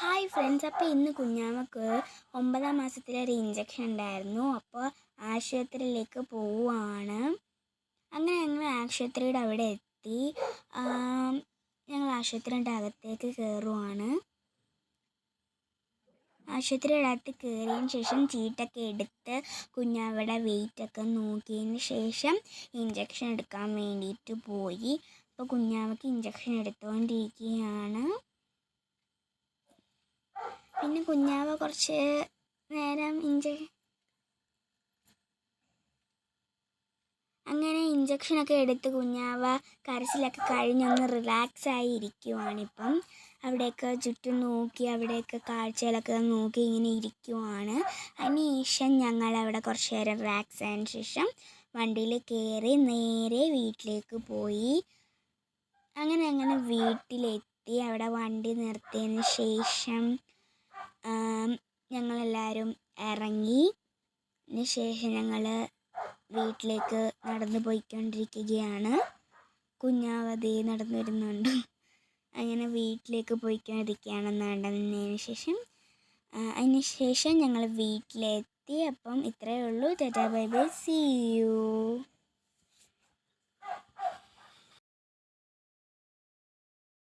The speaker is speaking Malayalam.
ഹായ് ഫ്രണ്ട്സ് അപ്പോൾ ഇന്ന് കുഞ്ഞാമ്മക്ക് ഒമ്പതാം മാസത്തിലെ ഒരു ഇഞ്ചക്ഷൻ ഉണ്ടായിരുന്നു. അപ്പോൾ ആശുപത്രിയിലേക്ക് പോവുകയാണ്. അങ്ങനെ ഞങ്ങൾ ആശുപത്രിയുടെ അവിടെ എത്തി. ഞങ്ങൾ ആശുപത്രിയുടെ അകത്തേക്ക് കയറുവാണ് ആശുപത്രിയുടെ അകത്ത് കയറിയതിന് ശേഷം ചീട്ടൊക്കെ എടുത്ത് കുഞ്ഞാവയുടെ വെയിറ്റ് ഒക്കെ നോക്കിയതിന് ശേഷം ഇഞ്ചക്ഷൻ എടുക്കാൻ വേണ്ടിയിട്ട് പോയി. അപ്പോൾ കുഞ്ഞാവയ്ക്ക് ഇഞ്ചക്ഷൻ എടുത്തുകൊണ്ടിരിക്കുകയാണ് പിന്നെ കുഞ്ഞാവ കുറച്ച് നേരം ഇഞ്ച അങ്ങനെ ഇഞ്ചക്ഷനൊക്കെ എടുത്ത് കുഞ്ഞാവ കരച്ചിലൊക്കെ കഴിഞ്ഞൊന്ന് റിലാക്സ് ആയി ഇരിക്കുവാണിപ്പം. അവിടെയൊക്കെ ചുറ്റും നോക്കി അവിടെയൊക്കെ കാഴ്ചകളൊക്കെ നോക്കി ഇങ്ങനെ ഇരിക്കുവാണ്. അതിന് ശേഷം ഞങ്ങൾ അവിടെ കുറച്ച് നേരം റിലാക്സ് ആയതിനു ശേഷം വണ്ടിയിൽ കയറി നേരെ വീട്ടിലേക്ക് പോയി. അങ്ങനെ അങ്ങനെ വീട്ടിലെത്തി. അവിടെ വണ്ടി നിർത്തിയതിന് ശേഷം ഞങ്ങളെല്ലാവരും ഇറങ്ങി. അതിന് ശേഷം ഞങ്ങൾ വീട്ടിലേക്ക് നടന്നു പോയിക്കൊണ്ടിരിക്കുകയാണ്. കുഞ്ഞാവതി നടന്നു വരുന്നുണ്ട്. അങ്ങനെ വീട്ടിലേക്ക് പോയിക്കൊണ്ടിരിക്കുകയാണ് നടന്നതിന് ശേഷം. അതിന് ശേഷം ഞങ്ങൾ വീട്ടിലെത്തി. അപ്പം ഇത്രയേ ഉള്ളൂ. Tata bye bye. See you